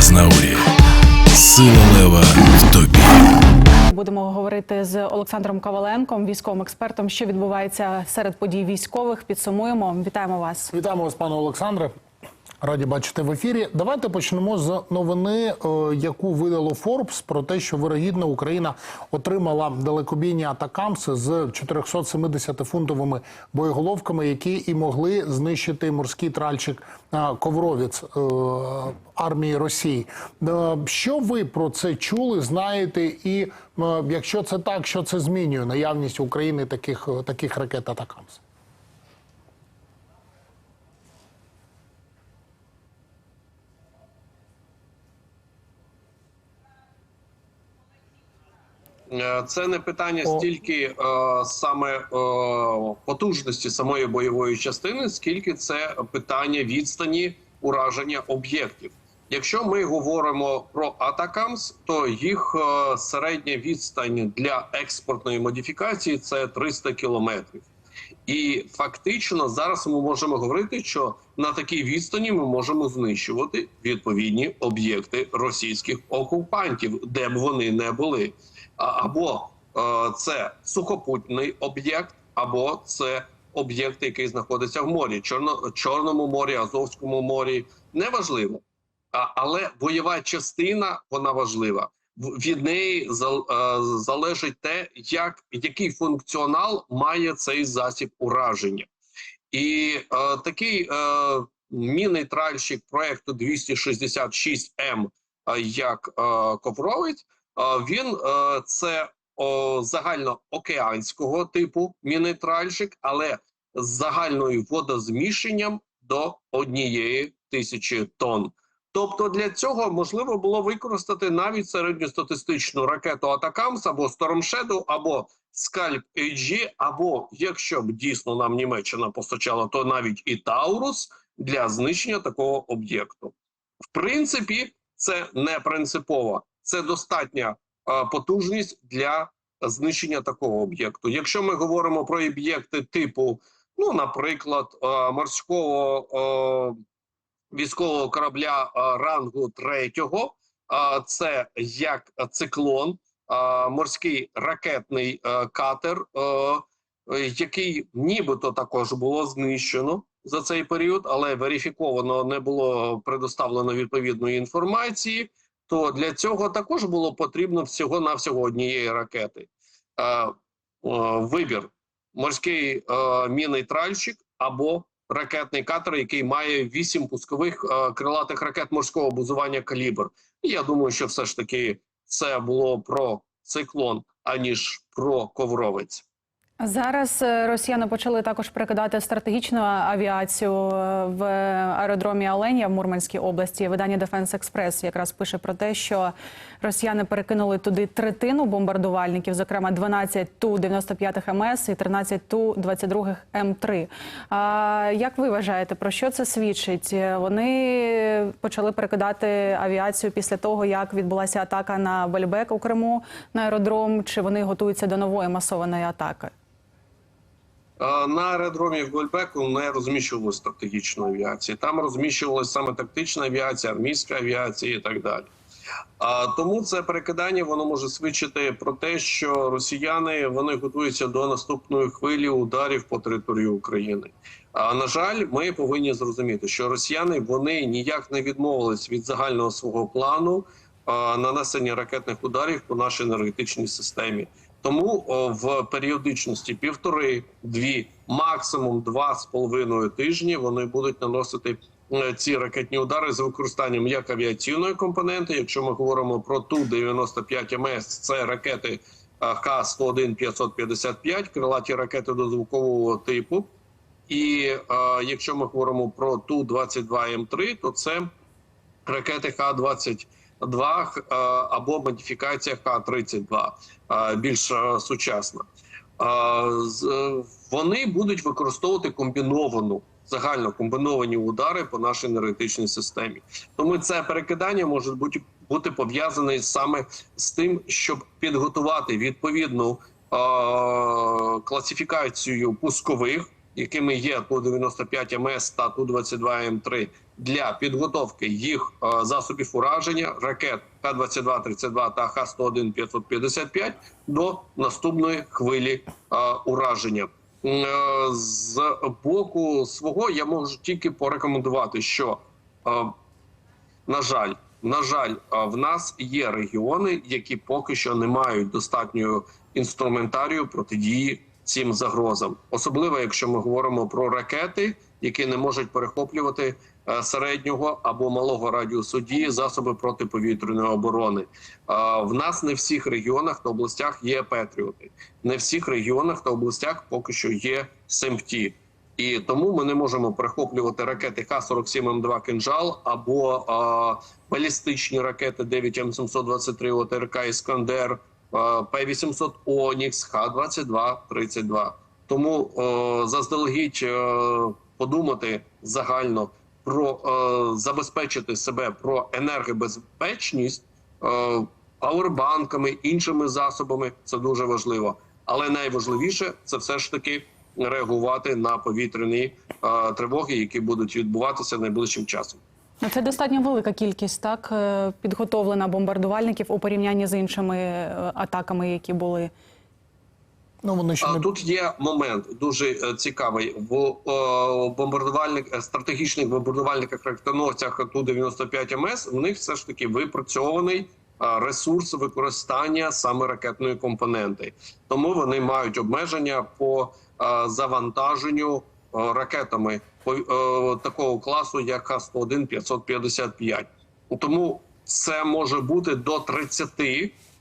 Азнаурі. Сила лева в тобі. Будемо говорити з Олександром Коваленком, військовим експертом, що відбувається серед подій військових. Підсумуємо. Вітаємо вас. Вітаємо вас, пане Олександре. Раді бачити в ефірі. Давайте почнемо з новини, е, яку видало Forbes, про те, що вирогідно Україна отримала далекобійні атакамси з 470-фунтовими боєголовками, які і могли знищити морський тральчик е, Ковровіць е, армії Росії. Що ви про це чули, знаєте? І якщо це так, що це змінює наявність України таких, таких ракет атакамс? Це не питання стільки е, саме е, потужності самої бойової частини, скільки це питання відстані ураження об'єктів. Якщо ми говоримо про Атакамс, то їх е, середня відстань для експортної модифікації це 300 кілометрів. І фактично зараз ми можемо говорити, що на такій відстані ми можемо знищувати відповідні об'єкти російських окупантів, де б вони не були. Або е, це сухопутний об'єкт, або це об'єкт, який знаходиться в морі, Чорно, Чорному морі, Азовському морі. Неважливо. Але бойова частина вона важлива. Від неї е, залежить те, як який функціонал має цей засіб ураження, і е, такий е, мінний тральщик проекту 266 М, е, як е, Ковровець, е, він е, це о, загальноокеанського типу мінний тральщик, але з загальною водозміщенням до однієї тисячі тонн. Тобто для цього можливо було використати навіть середньостатистичну ракету Атакамс або Shadow, або Скальп HG, або якщо б дійсно нам Німеччина постачала, то навіть і Таурус для знищення такого об'єкту. В принципі, це не принципово, це достатня е, потужність для знищення такого об'єкту. Якщо ми говоримо про об'єкти типу, ну, наприклад, е, морського. Е, військового корабля рангу третього. Це як циклон, морський ракетний е, катер, е, який нібито також було знищено за цей період, але верифіковано не було предоставлено відповідної інформації. То для цього також було потрібно всього навсього однієї ракети. Е, Вибір: морський мінний тральщик або ракетний катер, який має вісім пускових е, крилатих ракет морського базування калібр. І я думаю, що все ж таки це було про циклон, аніж про ковровець. Зараз е, росіяни почали також перекидати стратегічну авіацію е, в аеродромі Оленя в Мурманській області. Видання Defense Express якраз пише про те, що росіяни перекинули туди третину бомбардувальників, зокрема 12 ту 95 МС і 13 ту 22 М3. А як ви вважаєте, про що це свідчить? Вони почали перекидати авіацію після того, як відбулася атака на Бельбек у Криму на аеродром. Чи вони готуються до нової масованої атаки? На аеродромі в Гольбеку не розміщувалося стратегічної авіації. Там розміщувалася саме тактична авіація, армійська авіація і так далі. Тому це перекидання воно може свідчити про те, що росіяни вони готуються до наступної хвилі ударів по території України. А на жаль, ми повинні зрозуміти, що росіяни вони ніяк не відмовились від загального свого плану а, нанесення ракетних ударів по нашій енергетичній системі. Тому е, в періодичності півтори, дві, максимум два з половиною тижні вони будуть наносити е, ці ракетні удари з використанням як авіаційної компоненти. Якщо ми говоримо про ту 95 МС, це ракети е, Х-101 555, крилаті ракети до звукового типу. І а, якщо ми говоримо про ту 22 М3, то це ракети Х-20. 2 е, або модифікація К-32 е, більш е, сучасна. Вони будуть використовувати комбіновану загально комбіновані удари по нашій енергетичній системі. Тому це перекидання може бути бути пов'язане саме з тим, щоб підготувати відповідну е класифікацію пускових, якими є Ту-95 МС та Ту-22 М3 для підготовки їх е, засобів ураження ракет Х-22-32 та Х-101-555 до наступної хвилі е, ураження. Е, З боку свого я можу тільки порекомендувати, що на жаль, на жаль, в нас є регіони, які поки що не мають достатньої інструментарію протидії цим загрозам, особливо якщо ми говоримо про ракети, які не можуть перехоплювати середнього або малого радіусу дії засоби протиповітряної оборони. В нас не в всіх регіонах та областях є Петріоти, не всіх регіонах та областях поки що є СЕМПТІ. І тому ми не можемо перехоплювати ракети Х-47М2 «Кинжал» або а, балістичні ракети 9М723 ОТРК «Іскандер», а, П-800 «Онікс», Х-22-32. Тому о, заздалегідь е, подумати загально про е, забезпечити себе про енергобезпечність е, павербанками, іншими засобами це дуже важливо. Але найважливіше це все ж таки реагувати на повітряні е, тривоги, які будуть відбуватися найближчим часом. Ну, Це достатньо велика кількість так е, підготовлена бомбардувальників у порівнянні з іншими е, атаками, які були. Ну вони ще не тут є момент дуже е, цікавий в е, бомбардувальник е, стратегічних бомбардувальниках ракетоносцях ту 95 МС. В них все ж таки випрацьований е, ресурс використання саме ракетної компоненти, тому вони мають обмеження по е, завантаженню е, ракетами е, такого класу, як Х-101 555. Тому це може бути до 30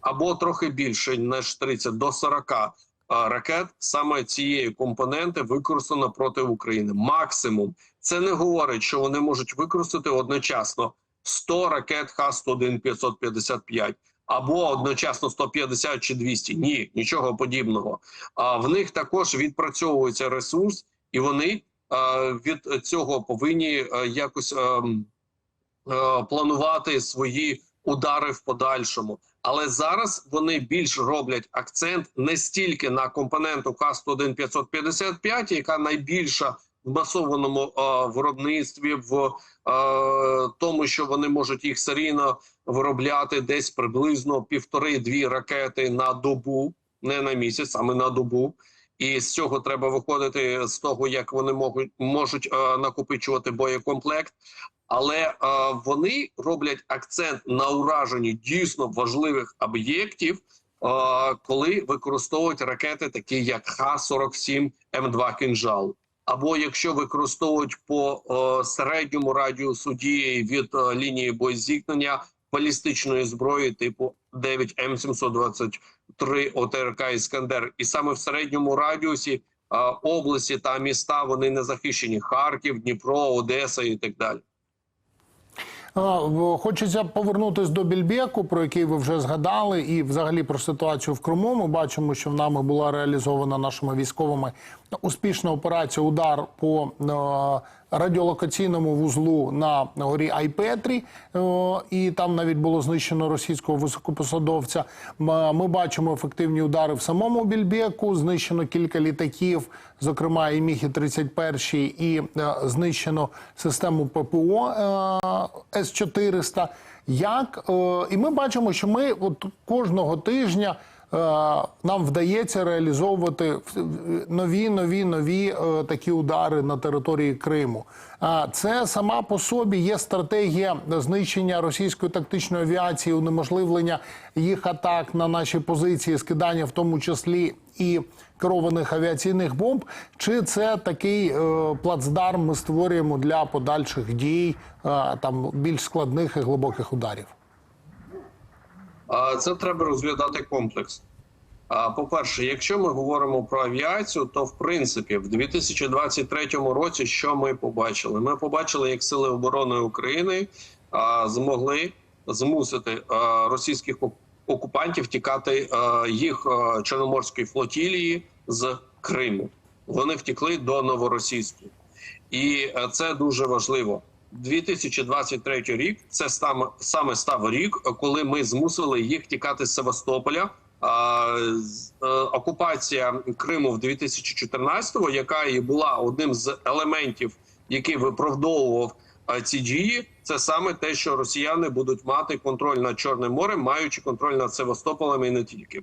або трохи більше ніж 30, до 40 а, ракет саме цієї компоненти використано проти України. Максимум це не говорить, що вони можуть використати одночасно 100 ракет Х-101 555 або одночасно 150 чи 200. Ні, нічого подібного. А в них також відпрацьовується ресурс, і вони від цього повинні е, якось ем, е, планувати свої удари в подальшому. Але зараз вони більш роблять акцент не стільки на компоненту Х-101-555, яка найбільша в масованому е, виробництві, в е, тому, що вони можуть їх серійно виробляти десь приблизно півтори-дві ракети на добу, не на місяць, саме на добу. І з цього треба виходити з того, як вони можуть можуть е, накопичувати боєкомплект. Але е, вони роблять акцент на ураженні дійсно важливих об'єктів, е, коли використовують ракети, такі як Х-47 М2 «Кинжал». Або якщо використовують по е, середньому радіусу дії від е, лінії боєзіткнення балістичної зброї типу 9 М723 ОТРК «Іскандер». І саме в середньому радіусі е, області та міста вони не захищені: Харків, Дніпро, Одеса і так далі. Хочеться повернутися до Більбеку, про який ви вже згадали, і взагалі про ситуацію в Криму. Ми бачимо, що в нами була реалізована нашими військовими успішна операція удар по е, радіолокаційному вузлу на горі Айпетрі, е, і там навіть було знищено російського високопосадовця. Ми бачимо ефективні удари в самому Більбеку. Знищено кілька літаків, зокрема і Міхі 31 і е, знищено систему ППО е, С-400. Як е, і ми бачимо, що ми от кожного тижня. Е, Нам вдається реалізовувати нові, нові, нові е, такі удари на території Криму. Це сама по собі є стратегія знищення російської тактичної авіації, унеможливлення їх атак на наші позиції, скидання в тому числі і керованих авіаційних бомб. Чи це такий е, плацдарм ми створюємо для подальших дій, там більш складних і глибоких ударів? Це треба розглядати комплекс. По-перше, якщо ми говоримо про авіацію, то в принципі в 2023 році що ми побачили? Ми побачили, як сили оборони України змогли змусити російських окупантів тікати їх чорноморської флотілії з Криму. Вони втекли до новоросійську, і е, це дуже важливо. 2023 рік це саме, став рік, коли ми змусили їх тікати з Севастополя. Е, окупація Криму в 2014-му, яка і була одним з елементів, який виправдовував ці дії це саме те, що росіяни будуть мати контроль над Чорним морем, маючи контроль над Севастополем і не тільки.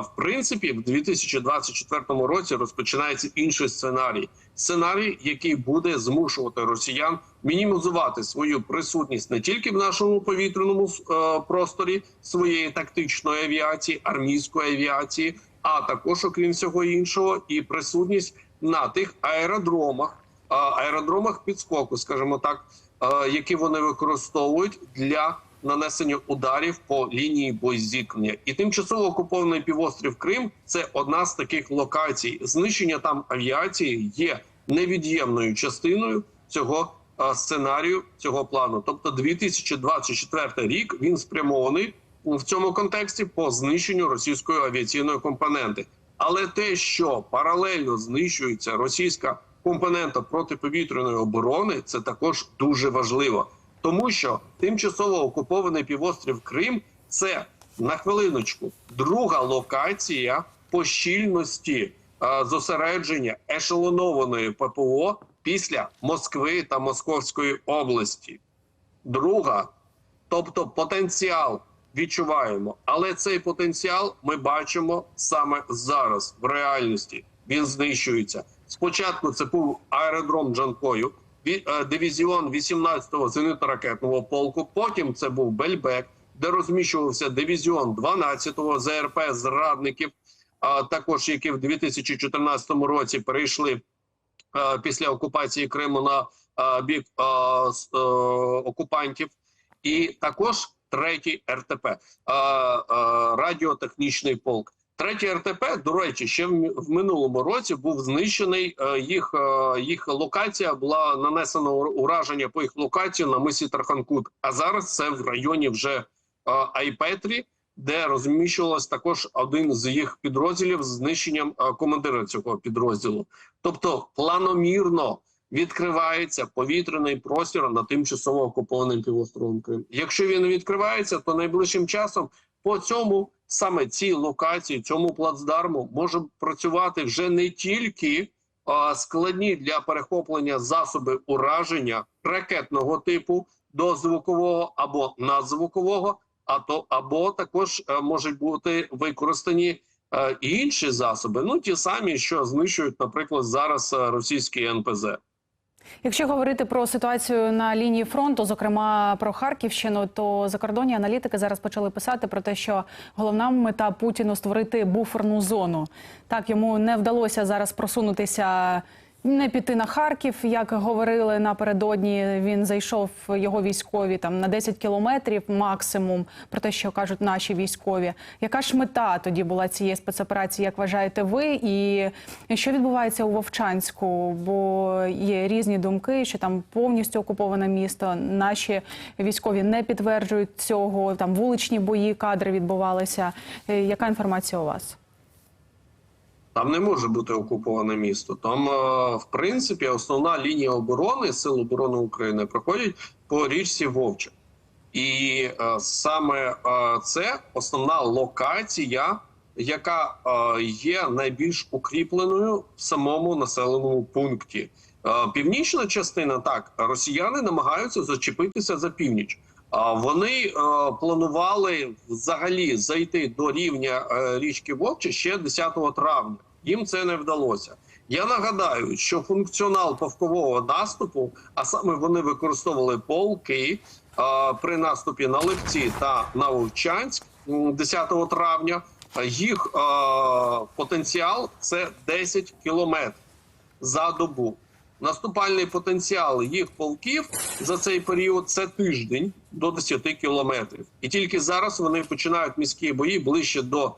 В принципі, в 2024 році розпочинається інший сценарій. Сценарій, який буде змушувати росіян мінімізувати свою присутність не тільки в нашому повітряному е, просторі своєї тактичної авіації, армійської авіації, а також, окрім всього іншого, і присутність на тих аеродромах, е, аеродромах підскоку, скажімо так, е, які вони використовують для нанесення ударів по лінії боєзіткнення. І тимчасово окупований півострів Крим це одна з таких локацій. Знищення там авіації є невід'ємною частиною цього е, сценарію, цього плану. Тобто, 2024 рік він спрямований в цьому контексті по знищенню російської авіаційної компоненти. Але те, що паралельно знищується російська компонента протиповітряної оборони, це також дуже важливо, тому що тимчасово окупований півострів Крим це на хвилиночку друга локація по щільності е, зосередження ешелонованої ППО після Москви та Московської області. Друга, тобто потенціал відчуваємо, але цей потенціал ми бачимо саме зараз в реальності. Він знищується. Спочатку це був аеродром Джанкою, дивізіон 18-го зенитно-ракетного полку. Потім це був Бельбек, де розміщувався дивізіон 12-го ЗРП зрадників, а також які в 2014 році перейшли е, після окупації Криму на е, бік е, е, окупантів, і також третій РТП е, е, радіотехнічний полк. Третій РТП, до речі, ще в, минулому році був знищений. е, Їх е, їх локація була нанесено ураження по їх локації на мисі Тарханкут. А зараз це в районі вже е, Айпетрі, де розміщувалось також один з їх підрозділів з знищенням командира цього підрозділу. Тобто планомірно відкривається повітряний простір на тимчасово окупованим півостровом Крим. Якщо він відкривається, то найближчим часом по цьому саме цій локації, цьому плацдарму може працювати вже не тільки а, складні для перехоплення засоби ураження ракетного типу до звукового або надзвукового, а то або також е, можуть бути використані е, і інші засоби, ну ті самі, що знищують, наприклад, зараз е, російські НПЗ. Якщо говорити про ситуацію на лінії фронту, зокрема про Харківщину, то закордонні аналітики зараз почали писати про те, що головна мета Путіну створити буферну зону. Так йому не вдалося зараз просунутися. Не піти на Харків, як говорили напередодні. Він зайшов його військові там на 10 кілометрів максимум. Про те, що кажуть наші військові. Яка ж мета тоді була цієї спецоперації? Як вважаєте ви? І що відбувається у Вовчанську? Бо є різні думки, що там повністю окуповане місто. Наші військові не підтверджують цього. Там вуличні бої, кадри відбувалися. Е, Яка інформація у вас? Там не може бути окуповане місто. Там, е, в принципі, основна лінія оборони Сил оборони України проходить по річці Вовча. І е, саме е, це основна локація, яка є найбільш укріпленою в самому населеному пункті. Північна частина так, росіяни намагаються зачепитися за північ. Вони планували взагалі зайти до рівня річки Вовча ще 10 травня. Їм це не вдалося. Я нагадаю, що функціонал повкового наступу, а саме вони використовували полки при наступі на Левці та на Вовчанськ 10 травня. Їх потенціал це 10 кілометрів за добу. Наступальний потенціал їх полків за цей період це тиждень до 10 кілометрів. І тільки зараз вони починають міські бої ближче до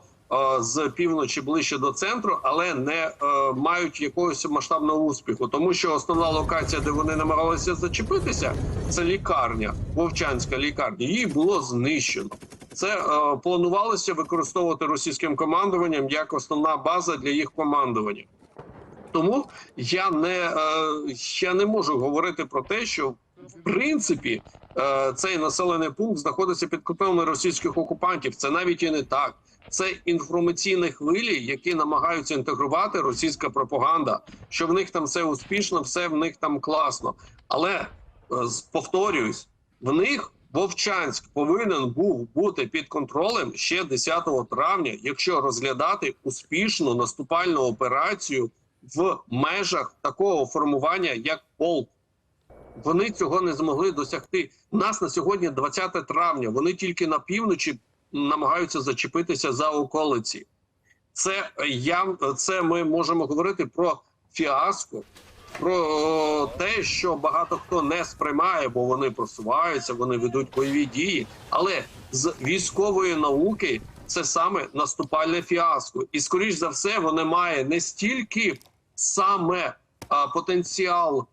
з півночі, ближче до центру, але не е, мають якогось масштабного успіху, тому що основна локація, де вони намагалися зачепитися, це лікарня, Вовчанська лікарня. Її було знищено. Це е, планувалося використовувати російським командуванням як основна база для їх командування. Тому я не, е, я не можу говорити про те, що в принципі е, цей населений пункт знаходиться під контролем російських окупантів. Це навіть і не так. Це інформаційні хвилі, які намагаються інтегрувати російська пропаганда, що в них там все успішно, все в них там класно. Але е, повторююсь, в них Вовчанськ повинен був бути під контролем ще 10 травня, якщо розглядати успішну наступальну операцію в межах такого формування, як полк. Вони цього не змогли досягти. Нас на сьогодні 20 травня. Вони тільки на півночі намагаються зачепитися за околиці. Це я це ми можемо говорити про фіаско, про те, що багато хто не сприймає, бо вони просуваються, вони ведуть бойові дії. Але з військової науки це саме наступальне фіаско, і скоріш за все, воно має не стільки саме а, потенціал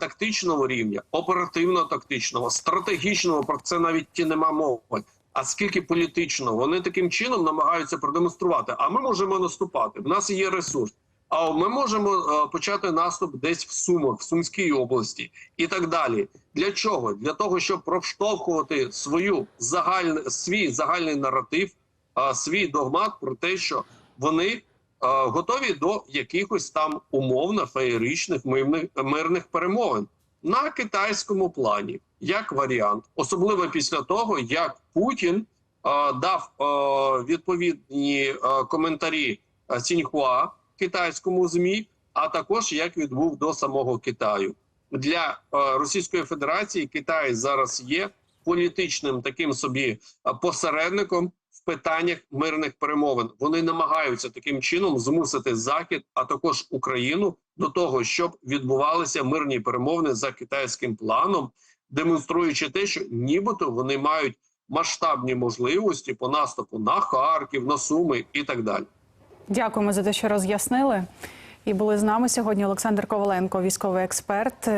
тактичного рівня, оперативно-тактичного, стратегічного про це навіть ті нема мови. А скільки політичного вони таким чином намагаються продемонструвати? А ми можемо наступати. В нас є ресурс. А ми можемо е, почати наступ десь в Сумах, в Сумській області і так далі. Для чого? Для того, щоб проштовхувати свою загальний свій загальний наратив, е, свій догмат про те, що вони е, готові до якихось там умовно феєричних мирних, мирних перемовин на китайському плані, як варіант, особливо після того, як Путін е, дав е, відповідні е, коментарі Сіньхуа китайському змі, а також як відбув до самого Китаю для е, Російської Федерації. Китай зараз є політичним таким собі посередником питаннях мирних перемовин. Вони намагаються таким чином змусити Захід, а також Україну до того, щоб відбувалися мирні перемовини за китайським планом, демонструючи те, що нібито вони мають масштабні можливості по наступу на Харків, на Суми і так далі. Дякуємо за те, що роз'яснили. І були з нами сьогодні Олександр Коваленко, військовий експерт.